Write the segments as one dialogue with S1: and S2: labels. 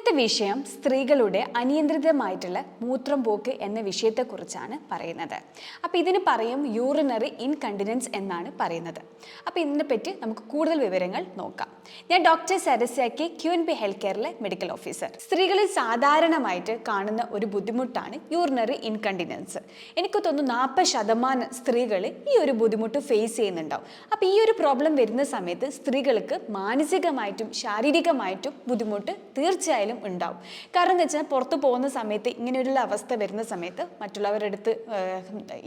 S1: ഇന്നത്തെ വിഷയം സ്ത്രീകളുടെ അനിയന്ത്രിതമായിട്ടുള്ള മൂത്രം പോക്ക് എന്ന വിഷയത്തെക്കുറിച്ചാണ് പറയുന്നത്. അപ്പോൾ ഇതിന് പറയും യൂറിനറി ഇൻകണ്ടിനൻസ് എന്നാണ് പറയുന്നത്. അപ്പോൾ ഇതിനെപ്പറ്റി നമുക്ക് കൂടുതൽ വിവരങ്ങൾ നോക്കാം. ഞാൻ ഡോക്ടർ സരസ്യാക്കി ക്യു എൻ ഹെൽത്ത് കെയറിലെ മെഡിക്കൽ ഓഫീസർ സ്ത്രീകളിൽ സാധാരണമായിട്ട് കാണുന്ന ഒരു ബുദ്ധിമുട്ടാണ് യൂറിനറി ഇൻകണ്ടിനൻസ് എനിക്ക് തോന്നുന്നു നാൽപ്പത് ശതമാനം സ്ത്രീകൾ ഈ ഒരു ബുദ്ധിമുട്ട് ഫേസ് ചെയ്യുന്നുണ്ടാവും. അപ്പോൾ ഈ ഒരു പ്രോബ്ലം വരുന്ന സമയത്ത് സ്ത്രീകൾക്ക് മാനസികമായിട്ടും ശാരീരികമായിട്ടും ബുദ്ധിമുട്ട് തീർച്ചയായും ഉണ്ടാവും. കാരണം എന്ന് വെച്ചാൽ പുറത്ത് പോകുന്ന സമയത്ത് ഇങ്ങനെയുള്ള അവസ്ഥ വരുന്ന സമയത്ത് മറ്റുള്ളവരുടെ അടുത്ത്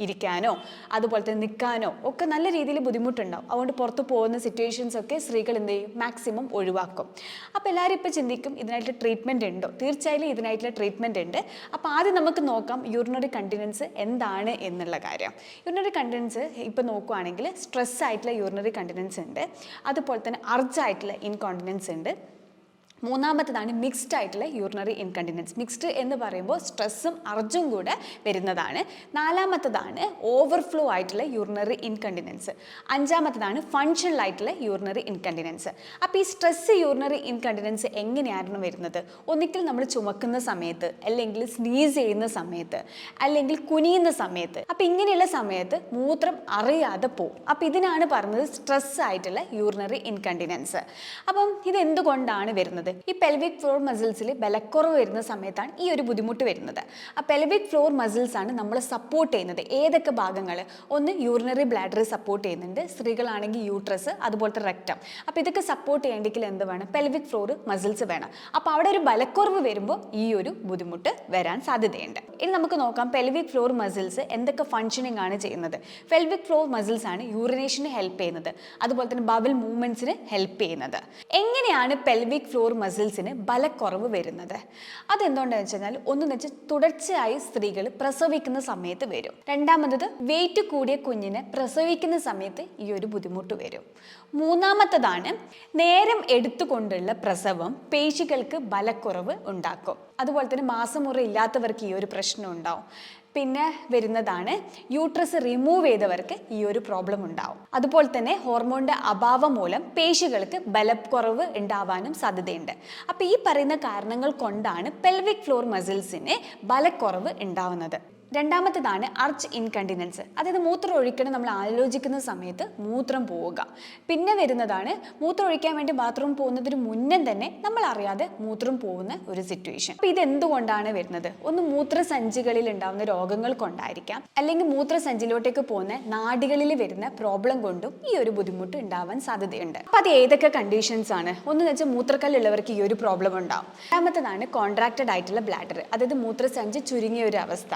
S1: ഇരിക്കാനോ അതുപോലെ തന്നെ നിൽക്കാനോ ഒക്കെ നല്ല രീതിയിൽ ബുദ്ധിമുട്ടുണ്ടാവും. അതുകൊണ്ട് പുറത്ത് പോകുന്ന സിറ്റുവേഷൻസ് ഒക്കെ സ്ത്രീകൾ എന്ത് ചെയ്യും? മാക്സിമം ഒഴിവാക്കും. അപ്പോൾ എല്ലാവരും ഇപ്പോൾ ചിന്തിക്കും ഇതിനായിട്ട് ട്രീറ്റ്മെന്റ് ഉണ്ടോ? തീർച്ചയായും ഇതിനായിട്ടുള്ള ട്രീറ്റ്മെന്റ് ഉണ്ട്. അപ്പോൾ ആദ്യം നമുക്ക് നോക്കാം യൂറിനറി കണ്ടിനൻസ് എന്താണ് എന്നുള്ള കാര്യം. യൂറിനറി കണ്ടിനൻസ് ഇപ്പോൾ നോക്കുവാണെങ്കിൽ സ്ട്രെസ് ആയിട്ടുള്ള യൂറിനറി കണ്ടിനൻസ് ഉണ്ട്. അതുപോലെ തന്നെ അർജായിട്ടുള്ള ഇൻകോണ്ടിനൻസ് ഉണ്ട്. മൂന്നാമത്തതാണ് മിക്സ്ഡ് ആയിട്ടുള്ള യൂറിനറി ഇൻകണ്ടിനൻസ് മിക്സ്ഡ് എന്ന് പറയുമ്പോൾ സ്ട്രെസ്സും അർജും കൂടെ വരുന്നതാണ്. നാലാമത്തതാണ് ഓവർഫ്ലോ ആയിട്ടുള്ള യൂറിനറി ഇൻകണ്ടിനൻസ് അഞ്ചാമത്തതാണ് ഫങ്ഷണൽ ആയിട്ടുള്ള യൂറിനറി ഇൻകണ്ടിനൻസ് അപ്പോൾ ഈ സ്ട്രെസ് യൂറിനറി ഇൻകണ്ടിനൻസ് എങ്ങനെയായിരുന്നു വരുന്നത്? ഒന്നിക്കൽ നമ്മൾ ചുമക്കുന്ന സമയത്ത് അല്ലെങ്കിൽ സ്നീസ് ചെയ്യുന്ന സമയത്ത് അല്ലെങ്കിൽ കുനിയുന്ന സമയത്ത്. അപ്പോൾ ഇങ്ങനെയുള്ള സമയത്ത് മൂത്രം അറിയാതെ പോകും അപ്പോൾ ഇതിനാണ് പറഞ്ഞത് സ്ട്രെസ് ആയിട്ടുള്ള യൂറിനറി ഇൻകണ്ടിനൻസ് അപ്പം ഇത് എന്തുകൊണ്ടാണ് വരുന്നത്? ഈ പെൽവിക് ഫ്ലോർ മസിൽസിൽ ബലക്കുറവ് വരുന്ന സമയത്താണ് ഈ ഒരു ബുദ്ധിമുട്ട് വരുന്നത്. ആ പെൽവിക് ഫ്ലോർ മസിൽസ് ആണ് നമ്മൾ സപ്പോർട്ട് ചെയ്യുന്നത്. ഏതൊക്കെ ഭാഗങ്ങൾ ഒന്ന് യൂറിനറി ബ്ലാഡറി സപ്പോർട്ട് ചെയ്യുന്നുണ്ട്. സ്ത്രീകളാണെങ്കിൽ യൂട്രസ് അതുപോലത്തെ റെക്റ്റം അപ്പോൾ ഇതൊക്കെ സപ്പോർട്ട് ചെയ്യണമെങ്കിൽ എന്ത് വേണം? പെൽവിക് ഫ്ലോർ മസിൽസ് വേണം. അപ്പോൾ അവിടെ ഒരു ബലക്കുറവ് വരുമ്പോൾ ഈ ഒരു ബുദ്ധിമുട്ട് വരാൻ സാധ്യതയുണ്ട്. ഇനി നമുക്ക് നോക്കാം പെൽവിക് ഫ്ലോർ മസിൽസ് എന്തൊക്കെ ഫങ്ഷനിങ് ആണ് ചെയ്യുന്നത്. പെൽവിക് ഫ്ലോർ മസിൽസ് ആണ് യൂറിനേഷന് ഹെൽപ്പ് ചെയ്യുന്നത്. അതുപോലെ തന്നെ ബബിൾ മൂവ്മെന്റ്സിന് ഹെൽപ്പ് ചെയ്യുന്നത്. എങ്ങനെയാണ് പെൽവിക് ഫ്ലോർ മസിൽസിന് ബലക്കുറവ് വരുന്നത്. അതെന്തുകൊണ്ടാണെന്ന് വെച്ച് കഴിഞ്ഞാൽ ഒന്നെന്ന് വെച്ചാൽ തുടർച്ചയായി സ്ത്രീകൾ പ്രസവിക്കുന്ന സമയത്ത് വരും. രണ്ടാമത്തത് വെയിറ്റ് കൂടിയ കുഞ്ഞിനെ പ്രസവിക്കുന്ന സമയത്ത് ഈ ഒരു ബുദ്ധിമുട്ട് വരും. മൂന്നാമത്തതാണ് നേരം എടുത്തുകൊണ്ടുള്ള പ്രസവം പേശികൾക്ക് ബലക്കുറവ് ഉണ്ടാക്കും. അതുപോലെ തന്നെ മാസമുറ ഇല്ലാത്തവർക്ക് ഈ ഒരു പ്രശ്നം ഉണ്ടാവും. പിന്നെ വരുന്നതാണ് യൂട്രസ് റിമൂവ് ചെയ്തവർക്ക് ഈ ഒരു പ്രോബ്ലം ഉണ്ടാവും. അതുപോലെ തന്നെ ഹോർമോണിന്റെ അഭാവം മൂലം പേശികൾക്ക് ബലക്കുറവ് ഉണ്ടാവാനും സാധ്യതയുണ്ട്. അപ്പോൾ ഈ പറയുന്ന കാരണങ്ങൾ കൊണ്ടാണ് പെൽവിക് ഫ്ലോർ മസിൽസിന് ബലക്കുറവ് ഉണ്ടാവുന്നത്. രണ്ടാമത്തേതാണ് അർച്ച് ഇൻകണ്ടിനൻസ് അതായത് മൂത്രം ഒഴിക്കണം നമ്മൾ ആലോചിക്കുന്ന സമയത്ത് മൂത്രം പോവുക. പിന്നെ വരുന്നതാണ് മൂത്രം ഒഴിക്കാൻ വേണ്ടി ബാത്റൂം പോകുന്നതിന് മുന്നേ തന്നെ നമ്മൾ അറിയാതെ മൂത്രം പോകുന്ന ഒരു സിറ്റുവേഷൻ അപ്പോൾ ഇത് എന്തുകൊണ്ടാണ് വരുന്നത്? ഒന്ന് മൂത്രസഞ്ചികളിൽ ഉണ്ടാകുന്ന രോഗങ്ങൾ കൊണ്ടായിരിക്കാം. അല്ലെങ്കിൽ മൂത്രസഞ്ചിയിലോട്ടേക്ക് പോകുന്ന നാടികളിൽ വരുന്ന പ്രോബ്ലം കൊണ്ടും ഈ ഒരു ബുദ്ധിമുട്ട് ഉണ്ടാവാൻ സാധ്യതയുണ്ട്. അപ്പോൾ അത് ഏതൊക്കെ കണ്ടീഷൻസ് ആണ്? ഒന്ന് വെച്ചാൽ മൂത്രക്കല്ലുള്ളവർക്ക് ഈ ഒരു പ്രോബ്ലം ഉണ്ടാവും. രണ്ടാമത്തതാണ് കോൺട്രാക്റ്റഡ് ആയിട്ടുള്ള ബ്ലാഡർ അതായത് മൂത്രസഞ്ചി ചുരുങ്ങിയ ഒരു അവസ്ഥ.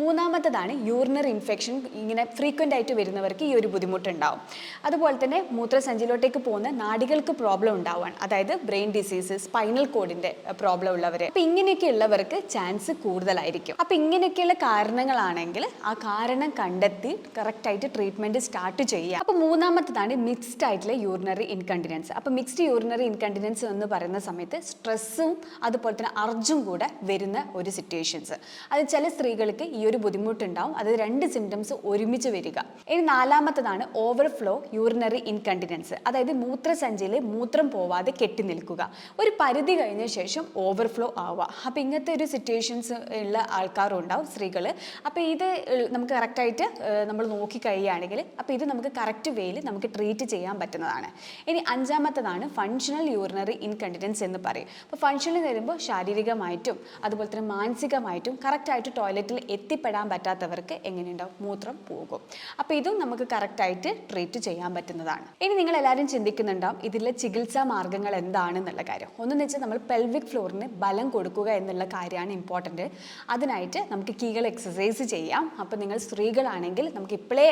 S1: മൂന്നാമത്തതാണ് യൂറിനർ ഇൻഫെക്ഷൻ ഇങ്ങനെ ഫ്രീക്വന്റ് ആയിട്ട് വരുന്നവർക്ക് ഈ ഒരു ബുദ്ധിമുട്ടുണ്ടാവും. അതുപോലെ തന്നെ മൂത്രസഞ്ചിയിലോട്ടേക്ക് പോകുന്ന നാടികൾക്ക് പ്രോബ്ലം ഉണ്ടാവുകയാണ് അതായത് ബ്രെയിൻ ഡിസീസ് സ്പൈനൽ കോഡിന്റെ പ്രോബ്ലം ഉള്ളവർ അപ്പോൾ ഇങ്ങനെയൊക്കെ ഉള്ളവർക്ക് ചാൻസ് കൂടുതലായിരിക്കും. അപ്പോൾ ഇങ്ങനെയൊക്കെയുള്ള കാരണങ്ങളാണെങ്കിൽ ആ കാരണം കണ്ടെത്തി കറക്റ്റായിട്ട് ട്രീറ്റ്മെന്റ് സ്റ്റാർട്ട് ചെയ്യുക. അപ്പോൾ മൂന്നാമത്തതാണ് മിക്സ്ഡ് ആയിട്ടുള്ള യൂറിനറി ഇൻകണ്ടിനൻസ് അപ്പോൾ മിക്സ്ഡ് യൂറിനറി ഇൻകണ്ടിനൻസ് എന്ന് പറയുന്ന സമയത്ത് സ്ട്രെസ്സും അതുപോലെ തന്നെ അർജും കൂടെ വരുന്ന ഒരു സിറ്റുവേഷൻസ് അത് ചില സ്ത്രീകൾക്ക് ഈ ഒരു ബുദ്ധിമുട്ടുണ്ടാവും. അത് രണ്ട് സിംറ്റംസ് ഒരുമിച്ച് വരിക. ഇനി നാലാമത്തതാണ് ഓവർഫ്ലോ യൂറിനറി ഇൻകണ്ടിനൻസ് അതായത് മൂത്രസഞ്ചിയിൽ മൂത്രം പോവാതെ കെട്ടി നിൽക്കുക. ഒരു പരിധി കഴിഞ്ഞ ശേഷം ഓവർഫ്ലോ ആവുക. അപ്പോൾ ഇങ്ങനത്തെ ഒരു സിറ്റുവേഷൻസ് ഉള്ള ആൾക്കാരും ഉണ്ടാവും സ്ത്രീകൾ അപ്പോൾ ഇത് നമുക്ക് കറക്റ്റായിട്ട് നമ്മൾ നോക്കി കഴിയുകയാണെങ്കിൽ അപ്പോൾ ഇത് നമുക്ക് കറക്റ്റ് വേയിൽ നമുക്ക് ട്രീറ്റ് ചെയ്യാൻ പറ്റുന്നതാണ്. ഇനി അഞ്ചാമത്തതാണ് ഫങ്ഷണൽ യൂറിനറി ഇൻകണ്ടിനൻസ് എന്ന് പറയും. അപ്പോൾ ഫങ്ഷണൽ വരുമ്പോൾ ശാരീരികമായിട്ടും അതുപോലെ തന്നെ മാനസികമായിട്ടും കറക്റ്റായിട്ട് ടോയ്ലറ്റിൽ എത്തിപ്പെടാൻ പറ്റാത്തവർക്ക് എങ്ങനെയുണ്ടാവും? മൂത്രം പോകും. അപ്പോൾ ഇതും നമുക്ക് കറക്റ്റായിട്ട് ട്രീറ്റ് ചെയ്യാൻ പറ്റുന്നതാണ്. ഇനി നിങ്ങൾ എല്ലാവരും ചിന്തിക്കുന്നുണ്ടാവും ഇതിലെ ചികിത്സാ മാർഗങ്ങൾ എന്താണെന്നുള്ള കാര്യം. ഒന്നെന്ന് വെച്ചാൽ നമ്മൾ പെൽവിക് ഫ്ലോറിന് ബലം കൊടുക്കുക എന്നുള്ള കാര്യമാണ് ഇമ്പോർട്ടന്റ് അതിനായിട്ട് നമുക്ക് കീകൾ എക്സസൈസ് ചെയ്യാം. അപ്പോൾ നിങ്ങൾ സ്ത്രീകളാണെങ്കിൽ നമുക്ക് ഇപ്പോഴേ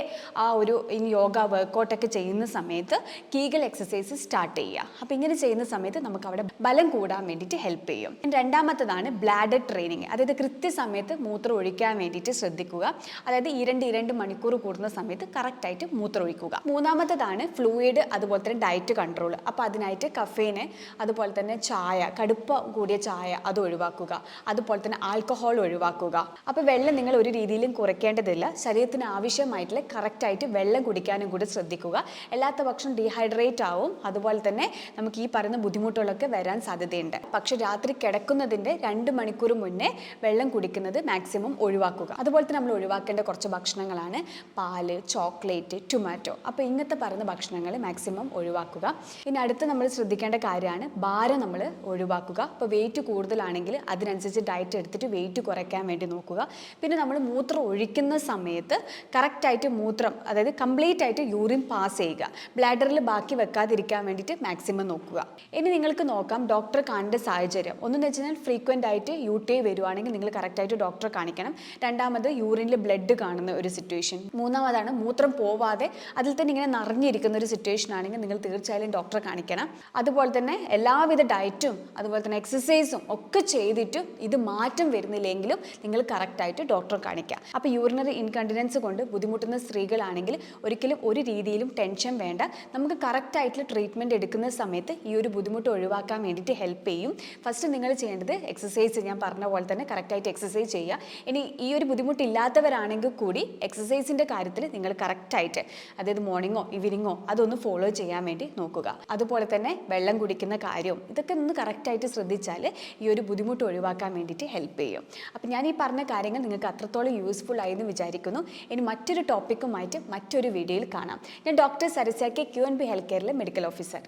S1: ആ ഒരു ഇനി യോഗ വർക്കൗട്ടൊക്കെ ചെയ്യുന്ന സമയത്ത് കീകൾ എക്സസൈസ് സ്റ്റാർട്ട് ചെയ്യുക. അപ്പോൾ ഇങ്ങനെ ചെയ്യുന്ന സമയത്ത് നമുക്ക് അവിടെ ബലം കൂടാൻ വേണ്ടിയിട്ട് ഹെൽപ്പ് ചെയ്യും. രണ്ടാമത്തതാണ് ബ്ലാഡർ ട്രെയിനിങ് അതായത് കൃത്യസമയത്ത് മൂത്രം ഒഴിക്കാൻ വേണ്ടിയിട്ട് ശ്രദ്ധിക്കുക. അതായത് ഇരണ്ട് ഇരണ്ട് മണിക്കൂർ കൂടുന്ന സമയത്ത് കറക്റ്റായിട്ട് മൂത്രമൊഴിക്കുക. മൂന്നാമത്തതാണ് ഫ്ലൂയിഡ് അതുപോലെ തന്നെ ഡയറ്റ് കൺട്രോൾ അപ്പോൾ അതിനായിട്ട് കഫേന് അതുപോലെ തന്നെ ചായ കടുപ്പ കൂടിയ ചായ അത് ഒഴിവാക്കുക. അതുപോലെ തന്നെ ആൽക്കഹോൾ ഒഴിവാക്കുക. അപ്പോൾ വെള്ളം നിങ്ങൾ ഒരു രീതിയിലും കുറയ്ക്കേണ്ടതില്ല. ശരീരത്തിന് ആവശ്യമായിട്ടുള്ള കറക്റ്റായിട്ട് വെള്ളം കുടിക്കാനും കൂടി ശ്രദ്ധിക്കുക. അല്ലാത്ത പക്ഷം ഡീഹൈഡ്രേറ്റ് ആവും. അതുപോലെ തന്നെ നമുക്ക് ഈ പറയുന്ന ബുദ്ധിമുട്ടുകളൊക്കെ വരാൻ സാധ്യതയുണ്ട്. പക്ഷേ രാത്രി കിടക്കുന്നതിന്റെ രണ്ട് മണിക്കൂർ മുന്നേ വെള്ളം കുടിക്കുന്നത് മാക്സിമം ഒഴിവാക്കുക. അതുപോലെ തന്നെ നമ്മൾ ഒഴിവാക്കേണ്ട കുറച്ച് ഭക്ഷണങ്ങളാണ് പാൽ ചോക്ലേറ്റ് ടൊമാറ്റോ അപ്പോൾ ഇങ്ങനത്തെ പറയുന്ന ഭക്ഷണങ്ങൾ മാക്സിമം ഒഴിവാക്കുക. ഇനി അടുത്ത് നമ്മൾ ശ്രദ്ധിക്കേണ്ട കാര്യമാണ് ഭാരം നമ്മൾ ഒഴിവാക്കുക. അപ്പോൾ വെയിറ്റ് കൂടുതലാണെങ്കിൽ അതിനനുസരിച്ച് ഡയറ്റ് എടുത്തിട്ട് വെയിറ്റ് കുറയ്ക്കാൻ വേണ്ടി നോക്കുക. പിന്നെ നമ്മൾ മൂത്രം ഒഴിക്കുന്ന സമയത്ത് കറക്റ്റായിട്ട് മൂത്രം അതായത് കംപ്ലീറ്റ് ആയിട്ട് യൂറിൻ പാസ് ചെയ്യുക. ബ്ലാഡറിൽ ബാക്കി വെക്കാതിരിക്കാൻ വേണ്ടിയിട്ട് മാക്സിമം നോക്കുക. ഇനി നിങ്ങൾക്ക് നോക്കാം ഡോക്ടറെ കാണേണ്ട സാഹചര്യം. ഒന്നെന്ന് വെച്ച് കഴിഞ്ഞാൽ ഫ്രീക്വന്റ് ആയിട്ട് യു ടി ഐ വരുവാണെങ്കിൽ നിങ്ങൾ കറക്റ്റായിട്ട് ഡോക്ടറെ കാണിക്കണം. രണ്ടാമത് യൂറിനിൽ ബ്ലഡ് കാണുന്ന ഒരു സിറ്റുവേഷൻ മൂന്നാമതാണ് മൂത്രം പോവാതെ അതിൽ തന്നെ ഇങ്ങനെ നിറഞ്ഞിരിക്കുന്ന ഒരു സിറ്റുവേഷൻ ആണെങ്കിൽ നിങ്ങൾ തീർച്ചയായും ഡോക്ടറെ കാണിക്കണം. അതുപോലെ തന്നെ എല്ലാവിധ ഡയറ്റും അതുപോലെ തന്നെ എക്സസൈസും ഒക്കെ ചെയ്തിട്ട് ഇത് മാറ്റം വരുന്നില്ലെങ്കിലും നിങ്ങൾ കറക്റ്റായിട്ട് ഡോക്ടറെ കാണിക്കുക. അപ്പോൾ യൂറിനറി ഇൻകണ്ടിനൻസ് കൊണ്ട് ബുദ്ധിമുട്ടുന്ന സ്ത്രീകളാണെങ്കിൽ ഒരിക്കലും ഒരു രീതിയിലും ടെൻഷൻ വേണ്ട. നമുക്ക് കറക്റ്റായിട്ടുള്ള ട്രീറ്റ്മെന്റ് എടുക്കുന്ന സമയത്ത് ഈ ഒരു ബുദ്ധിമുട്ട് ഒഴിവാക്കാൻ വേണ്ടിയിട്ട് ഹെൽപ്പ് ചെയ്യും. ഫസ്റ്റ് നിങ്ങൾ ചെയ്യേണ്ടത് എക്സസൈസ് ഞാൻ പറഞ്ഞ പോലെ തന്നെ കറക്റ്റായിട്ട് എക്സസൈസ് ചെയ്യുക. ഇനി ഈ ഒരു ബുദ്ധിമുട്ടില്ലാത്തവരാണെങ്കിൽ കൂടി എക്സസൈസിന്റെ കാര്യത്തിൽ നിങ്ങൾ കറക്റ്റായിട്ട് അതായത് മോർണിംഗോ ഈവനിങ്ങോ അതൊന്ന് ഫോളോ ചെയ്യാൻ വേണ്ടി നോക്കുക. അതുപോലെ തന്നെ വെള്ളം കുടിക്കുന്ന കാര്യവും ഇതൊക്കെ ഒന്ന് കറക്റ്റായിട്ട് ശ്രദ്ധിച്ചാൽ ഈ ഒരു ബുദ്ധിമുട്ട് ഒഴിവാക്കാൻ വേണ്ടിയിട്ട് ഹെൽപ്പ് ചെയ്യും. അപ്പം ഞാൻ ഈ പറഞ്ഞ കാര്യങ്ങൾ നിങ്ങൾക്ക് അത്രത്തോളം യൂസ്ഫുൾ ആയി എന്ന് വിചാരിക്കുന്നു. ഇനി മറ്റൊരു ടോപ്പിക്കുമായിട്ട് മറ്റൊരു വീഡിയോയിൽ കാണാം. ഞാൻ ഡോക്ടർ സരസ്യാക്കി ക്യു എൻ ബി ഹെൽത്ത് കെയറിലെ മെഡിക്കൽ ഓഫീസർ